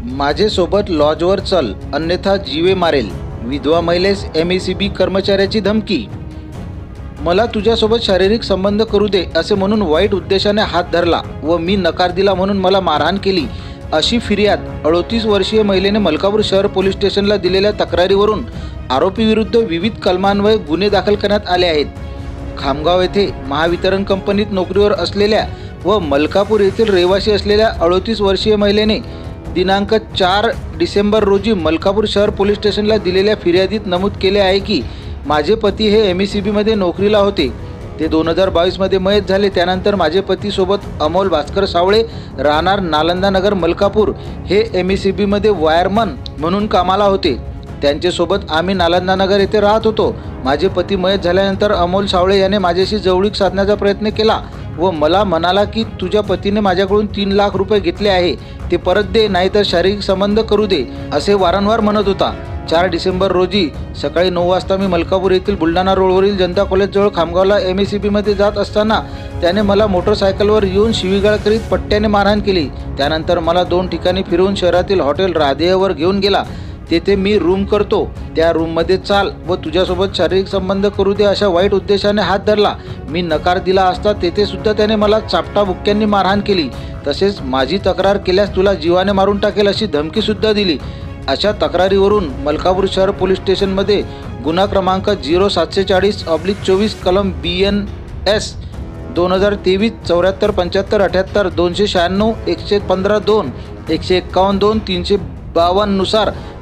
माझेसोबत लॉजवर चल अन्यथा जीवे मारेल. विधवा महिलेस एम सी बी कर्मचाऱ्याची धमकी. मला तुझ्यासोबत शारीरिक संबंध करू दे असे म्हणून वाईट उद्देशाने हात धरला व मी नकार दिला म्हणून मला मारहाण केली. अशी फिर्याद अडोतीस वर्षीय महिलेने मलकापूर शहर पोलीस स्टेशनला दिलेल्या तक्रारीवरून आरोपीविरुद्ध विविध कलमान्वये गुन्हे दाखल करण्यात आले आहेत. खामगाव येथे महावितरण कंपनीत नोकरीवर असलेल्या व मलकापूर येथील रहिवासी असलेल्या अडोतीस वर्षीय महिलेने दिनांक चार डिसेंबर रोजी मलकापूर शहर पोलीस स्टेशनला दिलेल्या फिर्यादीत नमूद केले आहे की माझे पती हे एम ई सी बीमध्ये नोकरीला होते. ते दोन हजार बावीसमध्ये मयत झाले. त्यानंतर माझे पतीसोबत अमोल भास्कर सावळे राहणार नालंदा नगर मलकापूर हे एम ई सी बीमध्ये वायरमन म्हणून कामाला होते. त्यांच्यासोबत आम्ही नालंदा नगर येथे राहत होतो. माझे पती मयत झाल्यानंतर अमोल सावळे याने माझ्याशी जवळीक साधण्याचा प्रयत्न केला. व मला म्हणाला की तुझ्या पतीने माझ्याकडून तीन लाख रुपये घेतले आहे ते परत दे नाहीतर शारीरिक संबंध करू दे असे वारंवार म्हणत होता. चार डिसेंबर रोजी सकाळी नऊ वाजता मी मलकापूर येथील बुलढाणा रोडवरील जनता कॉलेजजवळ खामगावला एम एस सी बीमध्ये जात असताना त्याने मला मोटरसायकलवर येऊन शिवीगाळ करीत पट्ट्याने मारहाण केली. त्यानंतर मला दोन ठिकाणी फिरवून शहरातील हॉटेल राधेयवर घेऊन गेला. तेथे मी रूम करतो. त्या रूममध्ये चाल व तुझ्यासोबत शारीरिक संबंध करू दे अशा वाईट उद्देशाने हात धरला. मी नकार दिला असता तेथे सुद्धा त्याने मला चापटा बुक्क्यांनी मारहाण केली. तसेच माझी तक्रार केल्यास तुला जीवाने मारून टाकेल अशी धमकीसुद्धा दिली. अशा तक्रारीवरून मलकापूर शहर पोलीस स्टेशनमध्ये गुन्हा क्रमांक झिरो सातशे चाळीस ऑब्लिक चोवीस कलम बी एन एस दोन हजार तेवीस चौऱ्याहत्तर पंच्याहत्तर अठ्याहत्तर दोनशे शहाण्णव एकशे पंधरा दोन एकशे एक्कावन्न दोन तीनशे बावन्ननुसार